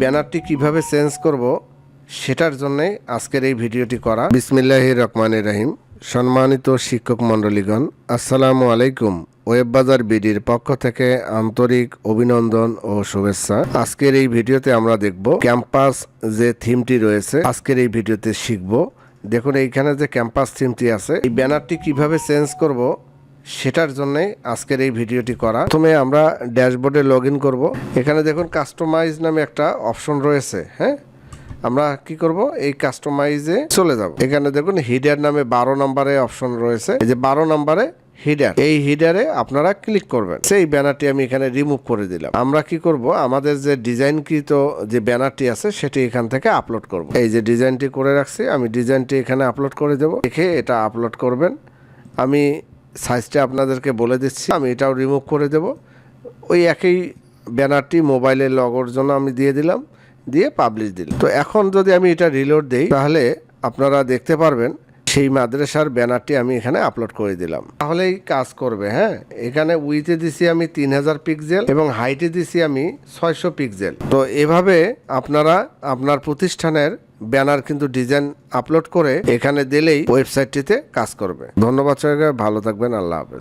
ব্যানারটি কীভাবে চেঞ্জ করব সেটার জন্য আজকের এই ভিডিওটি করা। বিসমিল্লাহ রহমানির রাহিম। সম্মানিত শিক্ষক মণ্ডলীগণ, আসসালামু আলাইকুম। ওয়েব বাজার বিডির পক্ষ থেকে আন্তরিক অভিনন্দন ও শুভেচ্ছা। আজকের এই ভিডিওতে আমরা দেখব ক্যাম্পাস যে থিমটি রয়েছে, আজকের এই ভিডিওতে শিখব। দেখুন, এইখানে যে ক্যাম্পাস থিমটি আছে, এই ব্যানারটি কীভাবে চেঞ্জ করব সেটার জন্যে আজকের এই ভিডিওটি করা। প্রথমে আমরা ড্যাশবোর্ডে লগ ইন করব। এখানে দেখুন কাস্টমাইজ নামে একটা অপশন রয়েছে হ্যাঁ? আমরা কি করব? এই কাস্টমাইজে চলে যাব। এখানে দেখুন হিডার নামে বারো নম্বরে অপশন রয়েছে। এই যে বারো নম্বরে হিডার। এই হিডারে আপনারা ক্লিক করবেন। সেই ব্যানারটি আমি এখানে রিমুভ করে দিলাম। আমরা কি করব? আমাদের যে ডিজাইনকৃত যে ব্যানারটি আছে, সেটি এখান থেকে আপলোড করব। এই যে ডিজাইনটি করে রাখছি, আমি ডিজাইনটি এখানে আপলোড করে দেব। দেখে এটা আপলোড করবেন। আমি সাইজটা আপনাদেরকে বলে দিচ্ছি। আমি এটাও রিমুভ করে দেব। ওই একই ব্যানারটি মোবাইলের লগর জন্য আমি দিয়ে দিলাম, দিয়ে পাবলিশ দিলাম। তো এখন যদি আমি এটা রিলোড দিই, তাহলে আপনারা দেখতে পারবেন সেই মাদ্রাসার ব্যানারটি আমি এখানে আপলোড করে দিলাম। তাহলেই কাজ করবে হ্যাঁ? এখানে উইথে দিছি আমি তিন হাজার পিক্সেল এবং হাইটে দিছি আমি ছয়শো পিকজেল তো এভাবে আপনারা আপনার প্রতিষ্ঠানের ব্যানার কিন্তু ডিজাইন আপলোড করে এখানে দিলেই ওয়েবসাইটটিতে কাজ করবে। ধন্যবাদ সবাইকে, ভালো থাকবেন, আল্লাহ হাফেজ।